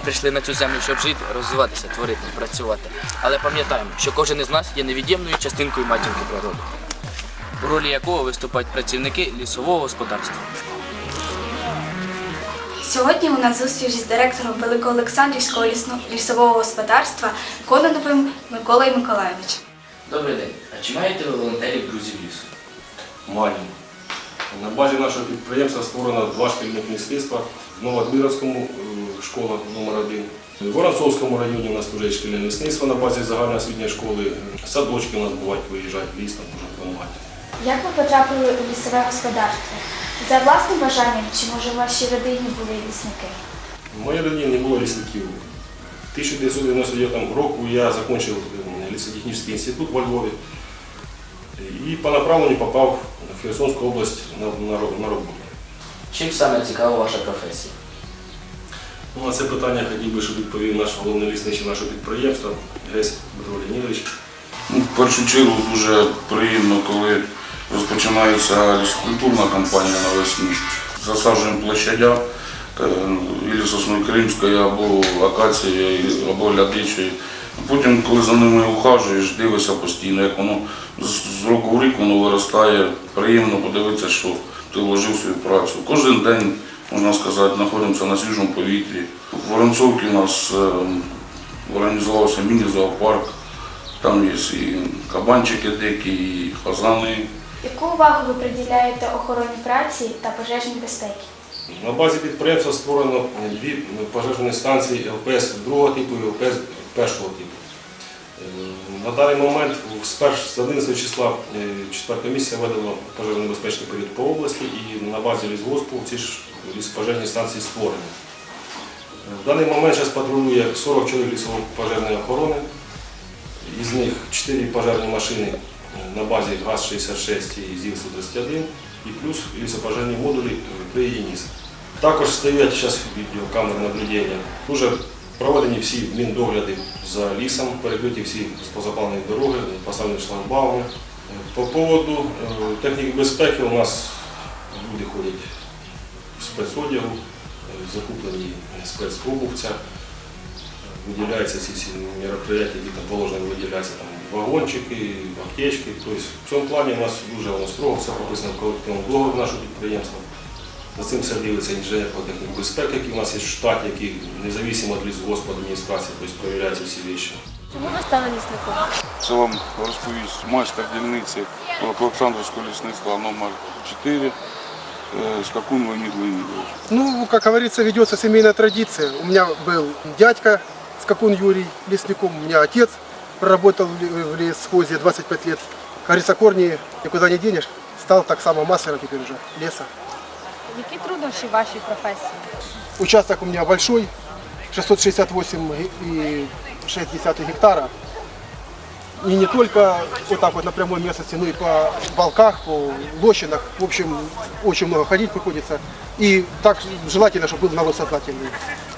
Ми прийшли на цю землю, щоб жити, розвиватися, творити, працювати. Але пам'ятаємо, що кожен із нас є невід'ємною частинкою матінки природи, у ролі якого виступають працівники лісового господарства. Сьогодні у нас зустріч з директором Великоолександрівського лісового господарства Кононовим Миколою Миколаєвичем. Добрий день. А чи маєте ви волонтерів друзів лісу? Маємо. На базі нашого підприємства створено два шкільних мистецтва. В Новодмировському е, школа номер 1 В Воронцовському районі у нас вже є шкільне лісництво на базі загальноосвітньої школи. Садочки у нас бувають виїжджають в ліс, там дуже допомагати. Як ви потрапили у лісове господарство? За власним бажанням чи може в вашій родині були лісники? В моїй родині не було лісників. 1999 року я закінчив е, лісотехнічний інститут во Львові і по направленню попав в Херсонську область на, на, на роботу. Чим саме цікава ваша професія? Ну, на це питання хотів би, щоб відповів наш головний лісничий нашого підприємства Гесь Дмитро Леонідович. Ну, В першу чергу дуже приємно, коли розпочинається лісокультурна кампанія навесні. Засаджуємо площадя е, і сосни Кримської, або акації, або лядичої. Потім, коли за ними ухажуєш, дивишся постійно, як воно з року в рік воно виростає. Приємно подивитися, що ти вложив свою працю. Кожен день, можна сказати, знаходимося на свіжому повітрі. В Воронцовці у нас е, організувався міні-зоопарк. Там є і кабанчики дикі, і фазани. Яку увагу ви приділяєте охороні праці та пожежній безпеці? На базі підприємства створено дві пожежні станції ЛПС другого типу і ЛПС першого типу. На даний момент з 11 числа е, четверта комісія видала пожежно-небезпечний період по області і на базі лісгоспу ці ж ліс- станції створені. Е, В даний момент зараз патрулює 40 чоловік лісово-пожежної охорони, із них 4 пожежні машини е, на базі ГАЗ-66 і ЗІЛ-131 і плюс лісопожежні модулі при ЄНІС. Також стоять зараз відеокамери наблюдення. Проведені всі міндогляди за лісом, перекриті всі позапалені дороги, поставлені шлагбауми. По поводу е, техніки безпеки у нас люди ходять в спецодягу, е, закуплені спецобувця. Виділяються ці всі мероприятия, які там положені, виділяються там вагончики, аптечки. Тобто в цьому плані у нас дуже строго, все прописано в колективному договорі нашого підприємства. За цим все дивиться інженер по техніці безпеки, який у нас є штат, який незалежно від лісгоспу адміністрації, тобто перевіряються всі речі. Чому ви стали лісником? Це вам розповість майстер дільниці Олександрівського лісництва номер 4 е, Скакун Леонід Леонідович. Ну, как говорится, ведется семейная традиция. У меня был дядька Скакун Юрий лесником, у меня отец проработал в ле- в лесхозе 25 лет. Как говорится, корни никуда не денешь. Стал так само мастером теперь уже леса. Які труднощі в вашій професії? Участок у меня большой, 668 ге- и 6 гектара. И не только вот так вот на прямой местности, но и по балках, по лощинах. В общем, очень много ходить приходится. И так желательно, чтобы был народ сознательный.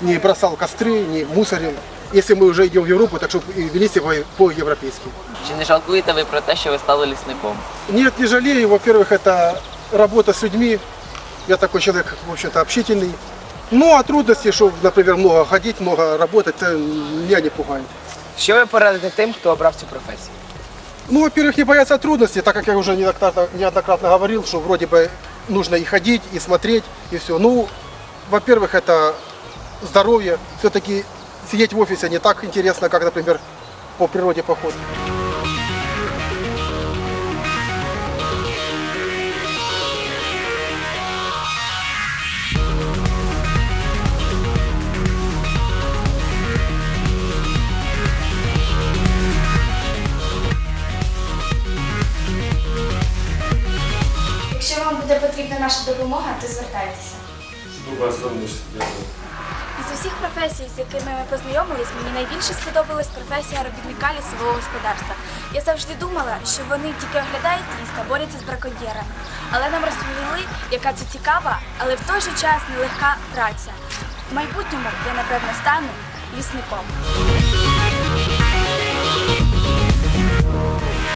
Не бросал костры, не мусорил. Если мы уже идем в Европу, так чтобы и вели себя по-европейски. Чи не жалкуєте ви про те, що ви стали лісником? Нет, не жалею. Во-первых, это работа с людьми. Я такой человек, в общем-то, общительный. Ну, а трудности, что, например, много ходить, много работать, это меня не пугает. Що ви порадите тим, хто обрав цю професію? Ну, во-первых, не бояться трудностей, так как я уже неоднократно, неоднократно говорил, что вроде бы нужно и ходить, и смотреть, и все. Ну, во-первых, это здоровье. Все-таки сидеть в офисе не так интересно, как, например, по природе поход. Якщо вам буде потрібна наша допомога, то звертайтеся. Добре, звернусь. Дякую. Із усіх професій, з якими ми познайомились, мені найбільше сподобалась професія робітника лісового господарства. Я завжди думала, що вони тільки оглядають ліс та борються з браконьєрами. Але нам розповіли, яка це цікава, але в той же час нелегка праця. В майбутньому я напевно стану лісником.